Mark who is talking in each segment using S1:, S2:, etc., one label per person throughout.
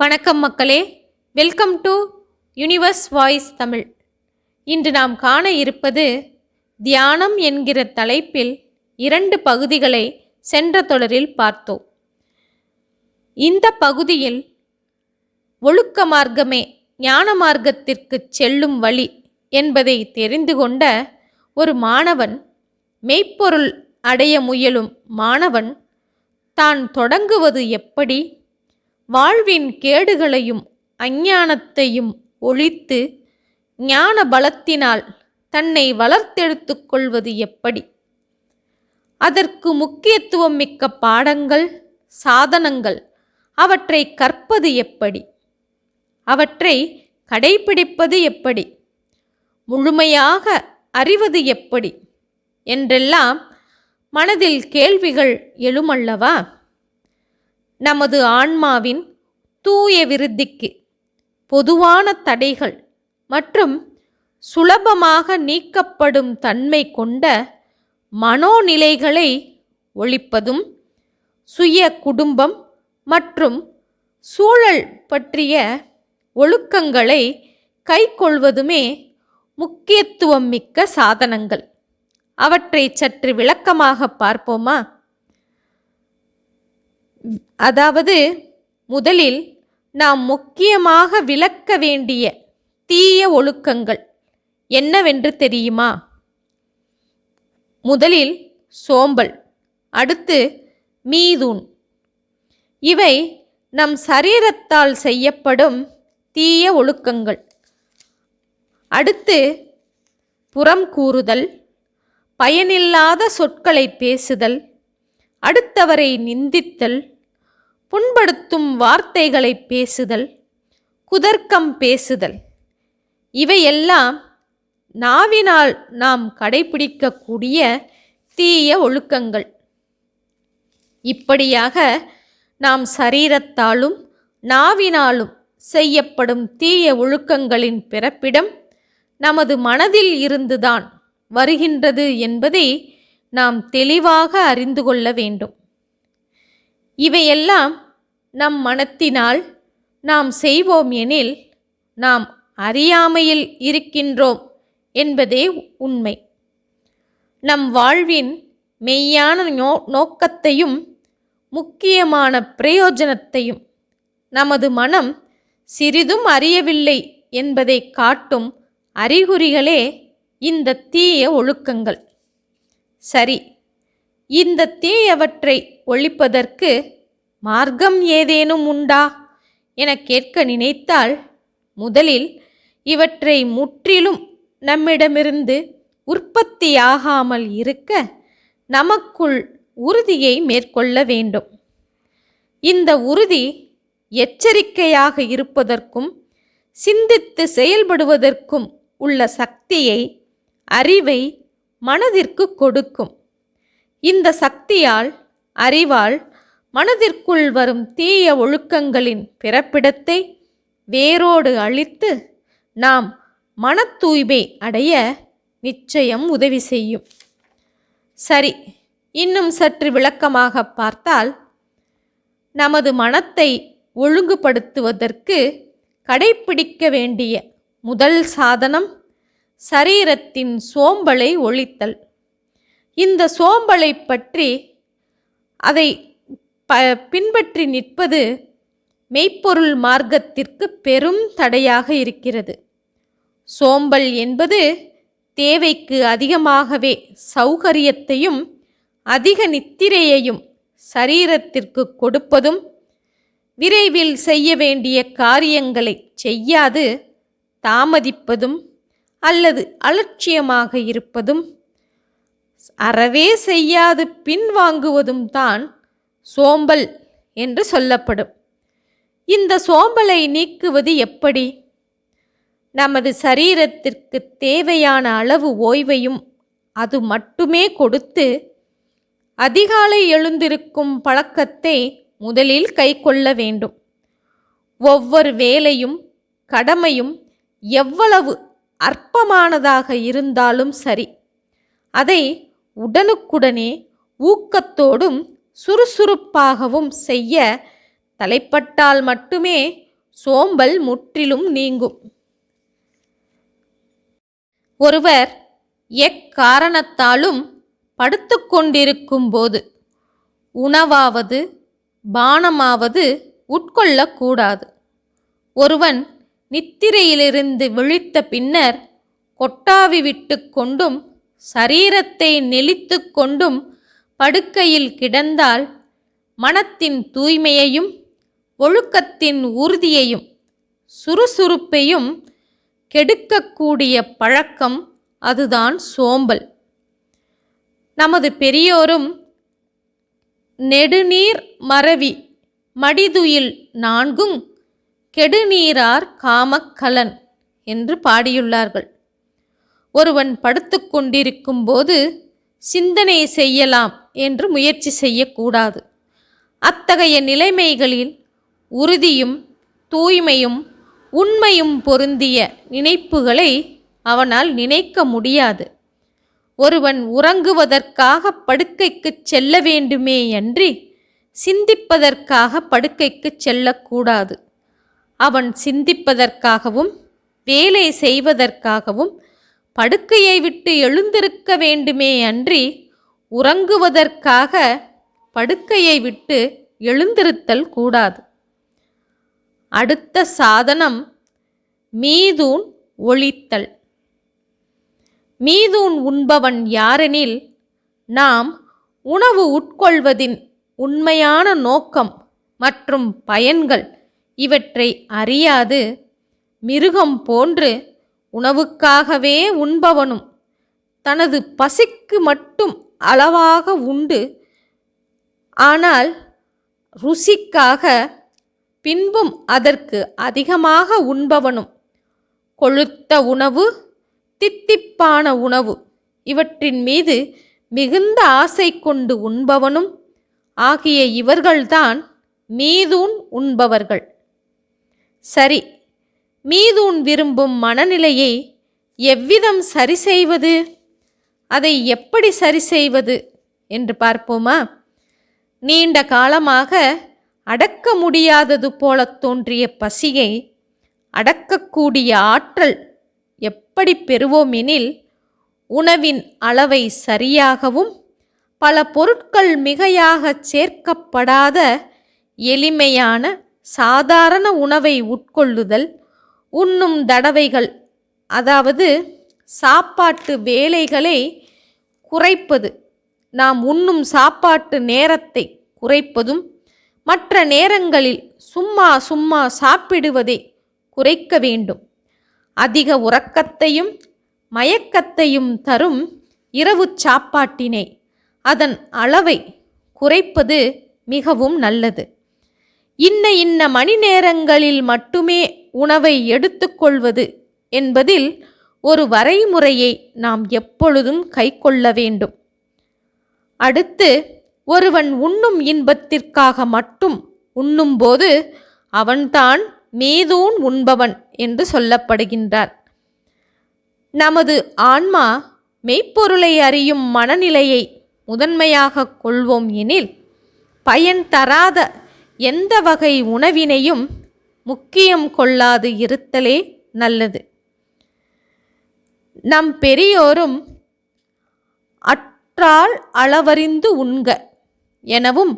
S1: வணக்கம் மக்களே. Welcome to universe voice Tamil இன்று நாம் காண இருப்பது தியானம் என்கிற தலைப்பில் இரண்டு பகுதிகளை சென்ற தொடரில் பார்த்தோம். இந்த பகுதியில் ஒழுக்க மார்க்கமே ஞான மார்க்கத்திற்கு செல்லும் வழி என்பதை தெரிந்து கொண்ட ஒரு மாணவன் மெய்ப்பொருள் அடைய முயலும் மாணவன் தான் தொடங்குவது எப்படி வாழ்வின் கேடுகளையும் அஞ்ஞானத்தையும் ஒழித்து ஞான பலத்தினால் தன்னை வளர்த்தெடுத்து கொள்வது எப்படி? அதற்கு முக்கியத்துவம் மிக்க பாடங்கள் சாதனங்கள் அவற்றை கற்பது எப்படி? அவற்றை கடைபிடிப்பது எப்படி? முழுமையாக அறிவது எப்படி? என்றெல்லாம் மனதில் கேள்விகள் எழுமல்லவா? நமது ஆன்மாவின் தூய விருத்திக்கு பொதுவான தடைகள் மற்றும் சுலபமாக நீக்கப்படும் தன்மை கொண்ட மனோநிலைகளை ஒழிப்பதும் சுய குடும்பம் மற்றும் சூழல் பற்றிய ஒழுக்கங்களை கைக்கொள்வதுமே முக்கியத்துவம் மிக்க சாதனங்கள். அவற்றை சற்று விளக்கமாக பார்ப்போமா? அதாவது முதலில் நாம் முக்கியமாக விளக்க வேண்டிய தீய ஒழுக்கங்கள் என்னவென்று தெரியுமா? முதலில் சோம்பல் அடுத்து மீதூன். இவை நம் சரீரத்தால் செய்யப்படும் தீய ஒழுக்கங்கள். அடுத்து புறம் கூறுதல் பயனில்லாத சொற்களை பேசுதல் அடுத்தவரை நிந்தித்தல் புண்படுத்தும் வார்த்தைகளை பேசுதல் குதர்க்கம் பேசுதல். இவையெல்லாம் நாவினால் நாம் கடைபிடிக்கக்கூடிய தீய ஒழுக்கங்கள். இப்படியாக நாம் சரீரத்தாலும் நாவினாலும் செய்யப்படும் தீய ஒழுக்கங்களின் பிறப்பிடம் நமது மனதில் இருந்துதான் வருகின்றது என்பதை நாம் தெளிவாக அறிந்து கொள்ள வேண்டும். இவையெல்லாம் நம் மனத்தினால் நாம் செய்வோம் எனில் நாம் அறியாமையில் இருக்கின்றோம் என்பதே உண்மை. நம் வாழ்வின் மெய்யான நோ நோக்கத்தையும் முக்கியமான பிரயோஜனத்தையும் நமது மனம் சிறிதும் அறியவில்லை என்பதை காட்டும் அறிகுறிகளே இந்த தீய ஒழுக்கங்கள். சரி இந்த தீயவற்றை ஒழிப்பதற்கு மார்க்கம் ஏதேனும் உண்டா? என கேட்க நினைத்தால் முதலில் இவற்றை முற்றிலும் நம்மிடமிருந்து உற்பத்தியாகாமல் இருக்க நமக்குள் உறுதியை மேற்கொள்ள வேண்டும். இந்த உறுதி எச்சரிக்கையாக இருப்பதற்கும் சிந்தித்து செயல்படுவதற்கும் உள்ள சக்தியை அறிவை மனதிற்கு கொடுக்கும். இந்த சக்தியால் அறிவால் மனதிற்குள் வரும் தீய ஒழுக்கங்களின் பிறப்பிடத்தை வேரோடு அழித்து நாம் மன தூய்மை அடைய நிச்சயம் உதவி செய்யும். சரி இன்னும் சற்று விளக்கமாக பார்த்தால் நமது மனத்தை ஒழுங்குபடுத்துவதற்கு கடைப்பிடிக்க வேண்டிய முதல் சாதனம் சரீரத்தின் சோம்பலை ஒழித்தல். இந்த சோம்பலை பற்றி அதை ப பின்பற்றி நிற்பது மெய்ப்பொருள் மார்க்கத்திற்கு பெரும் தடையாக இருக்கிறது. சோம்பல் என்பது தேவைக்கு அதிகமாகவே சௌகரியத்தையும் அதிக நித்திரையையும் சரீரத்திற்கு கொடுப்பதும் விரைவில் செய்ய வேண்டிய காரியங்களை செய்யாது தாமதிப்பதும் அல்லது அலட்சியமாக இருப்பதும் அறவே செய்யாது பின்வாங்குவதும் தான் சோம்பல் என்று சொல்லப்படும். இந்த சோம்பலை நீக்குவது எப்படி? நமது சரீரத்திற்கு தேவையான அளவு ஓய்வையும் அது மட்டுமே கொடுத்து அதிகாலை எழுந்திருக்கும் பழக்கத்தை முதலில் கைக்கொள்ள வேண்டும். ஒவ்வொரு வேலையும் கடமையும் எவ்வளவு அற்பமானதாக இருந்தாலும் சரி அதை உடனுக்குடனே ஊக்கத்தோடும் சுறுசுறுப்பாகவும் செய்ய தலைப்பட்டால் மட்டுமே சோம்பல் முற்றிலும் நீங்கும். ஒருவர் எக்காரணத்தாலும் படுத்துக்கொண்டிருக்கும் போது உணவாவது பானமாவது உட்கொள்ளக்கூடாது ஒருவன் நித்திரையிலிருந்து விழித்த பின்னர் கொட்டாவி விட்டு கொண்டும் சரீரத்தை நெளித்து கொண்டும் படுக்கையில் கிடந்தால் மனத்தின் தூய்மையையும் ஒழுக்கத்தின் உறுதியையும் சுறுசுறுப்பையும் கெடுக்கக்கூடிய பழக்கம் அதுதான் சோம்பல். நமது பெரியோரும் நெடுநீர் மறவி மடிதுயில் நான்கும் கெடுநீரார் காமக்கலன் என்று பாடியுள்ளார்கள். ஒருவன் படுத்துக்கொண்டிருக்கும் போது சிந்தனை செய்யலாம் என்று முயற்சி செய்யக்கூடாது. அத்தகைய நிலைமைகளில் உறுதியும் தூய்மையும் உண்மையும் பொருந்திய நினைப்புகளை அவனால் நினைக்க முடியாது. ஒருவன் உறங்குவதற்காக படுக்கைக்கு செல்ல வேண்டுமே அன்றி சிந்திப்பதற்காக படுக்கைக்கு செல்லக்கூடாது. அவன் சிந்திப்பதற்காகவும் வேலை செய்வதற்காகவும் படுக்கையை விட்டு எழுந்திருக்க வேண்டுமே அன்றி உறங்குவதற்காக படுக்கையை விட்டு எழுந்திருத்தல் கூடாது. அடுத்த சாதனம் மீதூன் ஒழித்தல். மீதூன் உண்பவன் யாரெனில் நாம் உணவு உட்கொள்வதின் உண்மையான நோக்கம் மற்றும் பயன்கள் இவற்றை அறியாது மிருகம் போன்று உணவுக்காகவே உண்பவனும் தனது பசிக்கு மட்டும் அளவாக உண்டு. ஆனால் ருசிக்காக பின்பும் அதற்கு அதிகமாக உண்பவனும் கொழுத்த உணவு தித்திப்பான உணவு இவற்றின் மீது மிகுந்த ஆசை கொண்டு உண்பவனும் ஆகிய இவர்கள்தான் மீதூன் உண்பவர்கள். சரி மீதூன் விரும்பும் மனநிலையை எவ்விதம் சரி செய்வது? அதை எப்படி சரி செய்வது? என்று பார்ப்போமா? நீண்ட காலமாக அடக்க முடியாதது போல தோன்றிய பசியை அடக்கக்கூடிய ஆற்றல் எப்படி பெறுவோம் எனில் உணவின் அளவை சரியாகவும் பல பொருட்கள் மிகையாக சேர்க்கப்படாத எளிமையான சாதாரண உணவை உட்கொள்ளுதல் உண்ணும் தடவைகள். அதாவது சாப்பாட்டு வேலைகளை குறைப்பது. நாம் உண்ணும் சாப்பாட்டு நேரத்தை குறைப்பதும் மற்ற நேரங்களில் சும்மா சும்மா சாப்பிடுவதை குறைக்க வேண்டும். அதிக உறக்கத்தையும் மயக்கத்தையும் தரும் இரவு சாப்பாட்டினை அதன் அளவை குறைப்பது மிகவும் நல்லது. இன்ன இன்ன மணி நேரங்களில் மட்டுமே உணவை எடுத்துக்கொள்வது என்பதில் ஒரு வரைமுறையை நாம் எப்பொழுதும் கைக்கொள்ள வேண்டும். அடுத்து ஒருவன் உண்ணும் இன்பத்திற்காக மட்டும் உண்ணும்போது அவன்தான் மேதூன் உண்பவன் என்று சொல்லப்படுகின்றார். நமது ஆன்மா மெய்ப்பொருளை அறியும் மனநிலையை முதன்மையாக கொள்வோம் எனில் பயன் தராத எந்த வகை உணவினையும் முக்கியம் கொள்ளாது இருத்தலே நல்லது. நம் பெரியோரும் அற்றால் அளவறிந்து உண்க எனவும்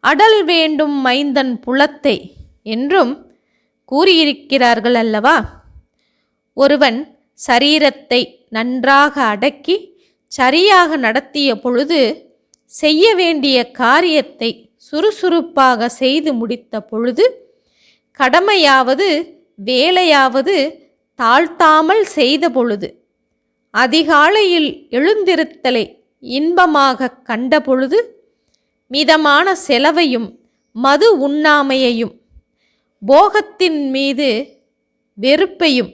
S1: அடல் வேண்டும் மைந்தன் புலத்தை என்றும் கூறியிருக்கிறார்கள் அல்லவா? ஒருவன் சரீரத்தை நன்றாக அடக்கி சரியாக நடத்திய பொழுது செய்ய வேண்டிய காரியத்தை சுறுசுறுப்பாக செய்து முடித்த பொழுது கடமையாவது வேலையாவது தாழ்த்தாமல் செய்த பொழுது அதிகாலையில் எழுந்திருத்தலை இன்பமாக கண்ட பொழுது மிதமான செலவையும் மது உண்ணாமையையும் போகத்தின் மீது வெறுப்பையும்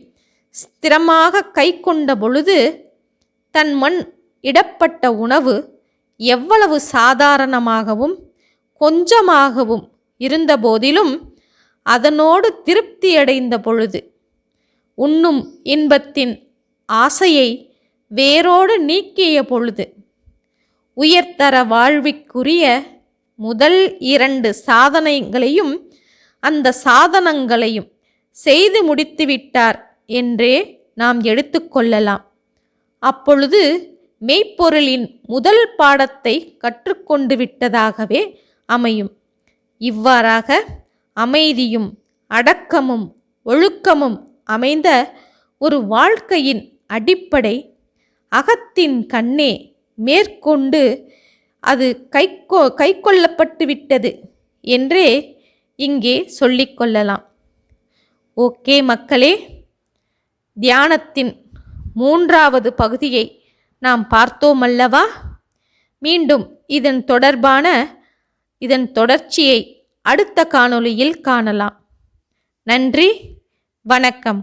S1: ஸ்திரமாக கை கொண்ட பொழுது தன் மண் இடப்பட்ட உணவு எவ்வளவு சாதாரணமாகவும் கொஞ்சமாகவும் இருந்தபோதிலும் அதனோடு திருப்தியடைந்த பொழுது உண்ணும் இன்பத்தின் ஆசையை வேரோடு நீக்கிய பொழுது உயர்தர வாழ்விற்குரிய முதல் இரண்டு சாதனைகளையும் அந்த சாதனங்களையும் செய்து முடித்துவிட்டார் என்றே நாம் எடுத்துக்கொள்ளலாம் அப்பொழுது மெய்ப்பொருளின் முதல் பாடத்தை கற்றுக்கொண்டு விட்டதாகவே அமையும். இவ்வாறாக அமைதியும் அடக்கமும் ஒழுக்கமும் அமைந்த ஒரு வாழ்க்கையின் அடிப்படை அகத்தின் கண்ணே மேற்கொண்டு அது கைக்கொ கைக்கொள்ளப்பட்டு விட்டது என்றே இங்கே சொல்லிக்கொள்ளலாம் ஓகே மக்களே தியானத்தின் மூன்றாவது பகுதியை நாம் பார்த்தோமல்லவா மீண்டும் இதன் தொடர்பான இதன் தொடர்ச்சியை அடுத்த காணொளியில் காணலாம். நன்றி வணக்கம்.